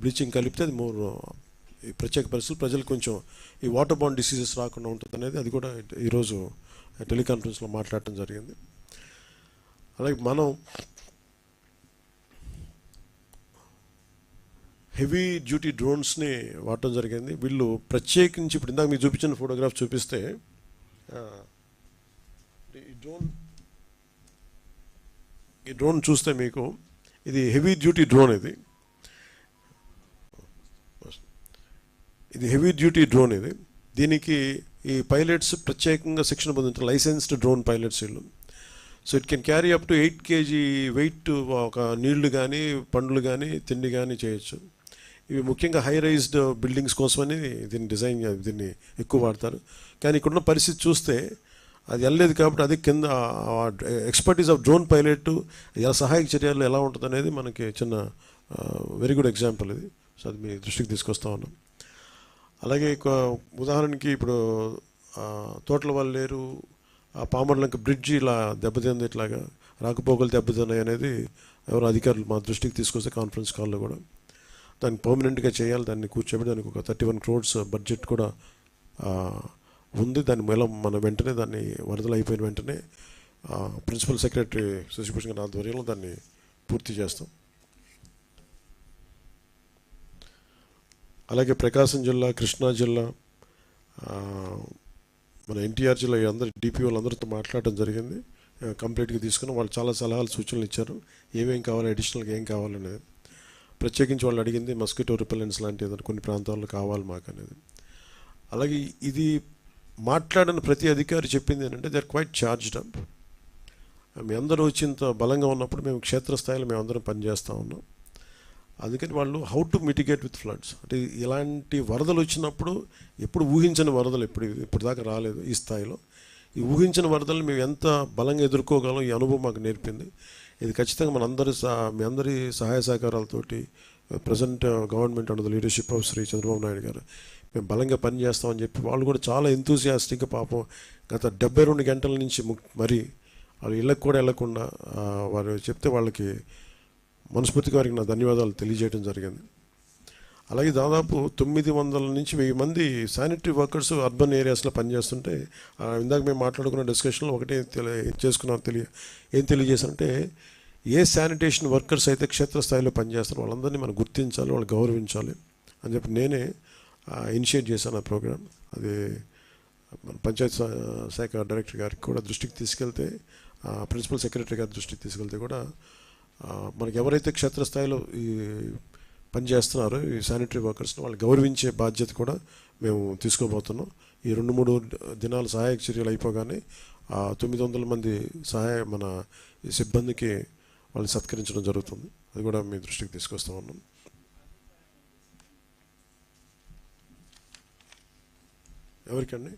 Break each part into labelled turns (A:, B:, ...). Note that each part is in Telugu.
A: బ్లీచింగ్ కలిపితే అది మోర్ ఈ ప్రత్యేక పరిస్థితులు. ప్రజలకు కొంచెం ఈ వాటర్ బాండ్ డిసీజెస్ రాకుండా ఉంటుంది అనేది అది కూడా ఈరోజు టెలికాన్ఫరెన్స్లో మాట్లాడటం జరిగింది. అలాగే మనం హెవీ డ్యూటీ డ్రోన్స్ని వాడటం జరిగింది. వీళ్ళు ప్రత్యేకించి ఇప్పుడు ఇందాక మీకు చూపించిన ఫోటోగ్రాఫ్ చూపిస్తే ఈ డ్రోన్ ఈ డ్రోన్ చూస్తే మీకు ఇది హెవీ డ్యూటీ డ్రోన్ ఇది. ఇది హెవీ డ్యూటీ డ్రోన్ ఇది. దీనికి ఈ పైలట్స్ ప్రత్యేకంగా శిక్షణ పొందిన లైసెన్స్డ్ డ్రోన్ పైలట్స్ వీళ్ళు. So it can carry up to eight KG weight ఒక నీళ్ళు కానీ పండ్లు కానీ తిండి కానీ చేయొచ్చు. ఇవి ముఖ్యంగా హై రైజ్డ్ బిల్డింగ్స్ కోసమని దీన్ని డిజైన్ దీన్ని ఎక్కువ వాడతారు. కానీ ఇక్కడున్న పరిస్థితి చూస్తే అది వెళ్ళలేదు కాబట్టి అది కింద ఎక్స్పర్టీస్ ఆఫ్ డ్రోన్ పైలట్ ఎలా సహాయక చర్యలు ఎలా ఉంటుంది అనేది మనకి చిన్న వెరీ గుడ్ ఎగ్జాంపుల్ ఇది. సో అది మీ దృష్టికి తీసుకొస్తా ఉన్నాం. అలాగే ఉదాహరణకి ఇప్పుడు తోటల వాళ్ళు లేరు ఆ పామర్లంక బ్రిడ్జ్ ఇలా దెబ్బతింది ఇట్లాగా రాకపోకలు దెబ్బతిన్నాయి అనేది ఎవరు అధికారులు మా దృష్టికి తీసుకొస్తే కాన్ఫరెన్స్ కాల్లో కూడా. దాన్ని పర్మనెంట్గా చేయాలి దాన్ని కూర్చోబెట్టి దానికి ఒక థర్టీ వన్ క్రోడ్స్ బడ్జెట్ కూడా ఉంది. దాన్ని మూలం మన వెంటనే దాన్ని వరదలు అయిపోయిన వెంటనే ప్రిన్సిపల్ సెక్రటరీ శశిభూషణ్ గారి ఆధ్వర్యంలో దాన్ని పూర్తి చేస్తాం. అలాగే ప్రకాశం జిల్లా కృష్ణా జిల్లా మన ఎన్టీఆర్ జిల్లా అందరి అందరు డిపి వాళ్ళందరితో మాట్లాడడం జరిగింది. కంప్లీట్గా తీసుకుని వాళ్ళు చాలా సలహాలు సూచనలు ఇచ్చారు. ఏమేం కావాలి అడిషనల్గా ఏం కావాలనేది ప్రత్యేకించి వాళ్ళు అడిగింది మస్కిటో రిపెలెన్స్ లాంటి ఏదైనా కొన్ని ప్రాంతాల్లో కావాలి మాకు అనేది. అలాగే ఇది మాట్లాడిన ప్రతి అధికారి చెప్పింది ఏంటంటే they are quite charged up మీ అందరూ వచ్చి ఇంత బలంగా ఉన్నప్పుడు మేము క్షేత్రస్థాయిలో మేము అందరం పనిచేస్తూ ఉన్నాం. అందుకని వాళ్ళు how to mitigate with floods అంటే ఇలాంటి వరదలు వచ్చినప్పుడు ఎప్పుడు ఊహించని వరదలు ఇప్పుడు ఇప్పటిదాకా రాలేదు ఈ స్థాయిలో. ఈ ఊహించిన వరదలు మేము ఎంత బలంగా ఎదుర్కోగలం ఈ అనుభవం మాకు నేర్పింది. ఇది ఖచ్చితంగా మనందరి సహ- మీ అందరి సహాయ సహకారాలతోటి present government under leadership of Shri Chandrababu Naidu garu మేము బలంగా పనిచేస్తామని చెప్పి వాళ్ళు కూడా చాలా ఎంతూసియాస్టిక్గా పాపం గత డెబ్బై రెండు గంటల నుంచి మరి వాళ్ళు ఇళ్ళకు కూడా వెళ్ళకుండా వారు చెప్తే వాళ్ళకి మనస్ఫూర్తి గారికి నా ధన్యవాదాలు తెలియజేయడం జరిగింది. అలాగే దాదాపు తొమ్మిది వందల నుంచి వెయ్యి మంది శానిటరీ వర్కర్స్ అర్బన్ ఏరియాస్లో పనిచేస్తుంటే ఆ, ఇందాక మేము మాట్లాడుకున్న డిస్కషన్లో ఒకటే తెలి చేసుకున్నాం తెలియ ఏం తెలియజేశారంటే ఏ శానిటేషన్ వర్కర్స్ అయితే క్షేత్రస్థాయిలో పనిచేస్తారో వాళ్ళందరినీ మనం గుర్తించాలి వాళ్ళు గౌరవించాలి అని చెప్పి నేనే ఇనిషియేట్ చేశాను ఆ ప్రోగ్రామ్ అది మన పంచాయత్ శాఖ డైరెక్టర్ గారికి కూడా దృష్టికి తీసుకెళ్తే ఆ, ప్రిన్సిపల్ సెక్రటరీ గారి దృష్టికి తీసుకెళ్తే కూడా మనకి ఎవరైతే క్షేత్రస్థాయిలో ఈ పని చేస్తున్నారో ఈ శానిటరీ వర్కర్స్ని వాళ్ళు గౌరవించే బాధ్యత కూడా మేము తీసుకోబోతున్నాం. ఈ రెండు మూడు దినాల సహాయక చర్యలు అయిపోగానే ఆ తొమ్మిది వందల మంది సహాయ మన సిబ్బందికి వాళ్ళని సత్కరించడం జరుగుతుంది. అది కూడా మీ దృష్టికి తీసుకొస్తా ఉన్నాం. ఎవరికండి?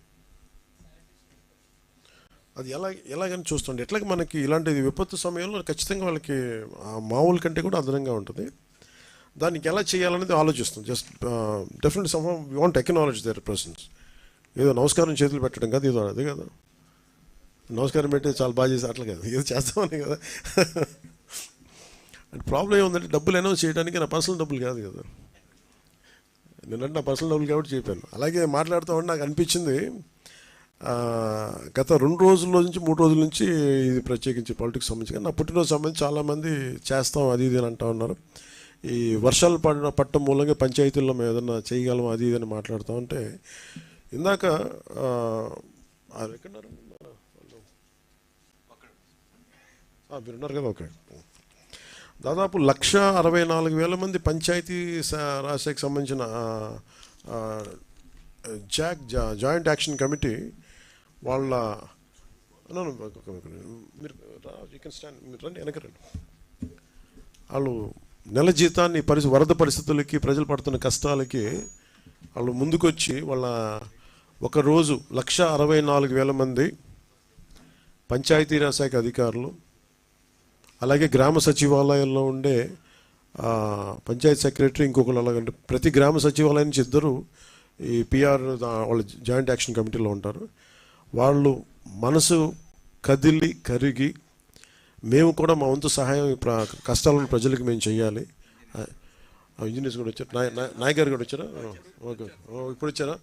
A: అది ఎలా ఎలాగని చూస్తుండే. ఎట్లాగ మనకి ఇలాంటి విపత్తు సమయంలో ఖచ్చితంగా వాళ్ళకి మామూలు కంటే కూడా అదనంగా ఉంటుంది. దానికి ఎలా చేయాలనేది ఆలోచిస్తాం. Just definite some we want technology there persons ఏదో నమస్కారం చేతులు పెట్టడం కదా ఏదో అదే కదా. నమస్కారం పెట్టి చాలా బాగా చేసి అట్లా కాదు ఏదో చేస్తామని కదా. అండ్ ప్రాబ్లం ఏముందంటే డబ్బులు అనౌన్స్ చేయడానికి నా పర్సనల్ డబ్బులు కాదు కదా. నిన్నంటే నా పర్సనల్ డబ్బులు కాబట్టి చెప్పాను. అలాగే మాట్లాడుతూ ఉంటే నాకు అనిపించింది గత రెండు రోజుల నుంచి మూడు రోజుల నుంచి ఇది ప్రత్యేకించి పాలిటిక్స్ సంబంధించి నా పుట్టినరోజు సంబంధించి చాలామంది చేస్తాం అది ఇది అని అంటూ ఉన్నారు. ఈ వర్షాలు పడిన పట్టడం మూలంగా పంచాయతీల్లో మేము ఏదన్నా చేయగలం అది ఇది అని మాట్లాడుతూ ఉంటే ఇందాక మీరున్నారు కదా ఓకే. దాదాపు లక్ష అరవై నాలుగు వేల మంది పంచాయతీ స- సంబంధించిన జాక్ జా- జాయింట్ యాక్షన్ కమిటీ వాళ్ళ మీరు యూ కెన్ స్టాండ్ మీరు రండి వెనక రండి. వాళ్ళు నెల జీతాన్ని పరిస్థితి వరద పరిస్థితులకి ప్రజలు పడుతున్న కష్టాలకి వాళ్ళు ముందుకొచ్చి వాళ్ళ ఒక రోజు లక్ష అరవై నాలుగు వేల మంది పంచాయతీరాజ్ శాఖ అధికారులు అలాగే గ్రామ సచివాలయంలో ఉండే పంచాయత్ సెక్రటరీ ఇంకొకరు అలాగంటే ప్రతి గ్రామ సచివాలయం నుంచి ఇద్దరు ఈ పిఆర్ వాళ్ళ జాయింట్ యాక్షన్ కమిటీలో ఉంటారు. వాళ్ళు మనసు కదిలి కరిగి మేము కూడా మా వంతు సహాయం కష్టాలను ప్రజలకు మేము చేయాలి ఆ, ఇంజనీర్స్ కూడా వచ్చారు. నాయ నాయ్ గారు కూడా వచ్చారా? ఓకే ఇప్పుడు వచ్చారా?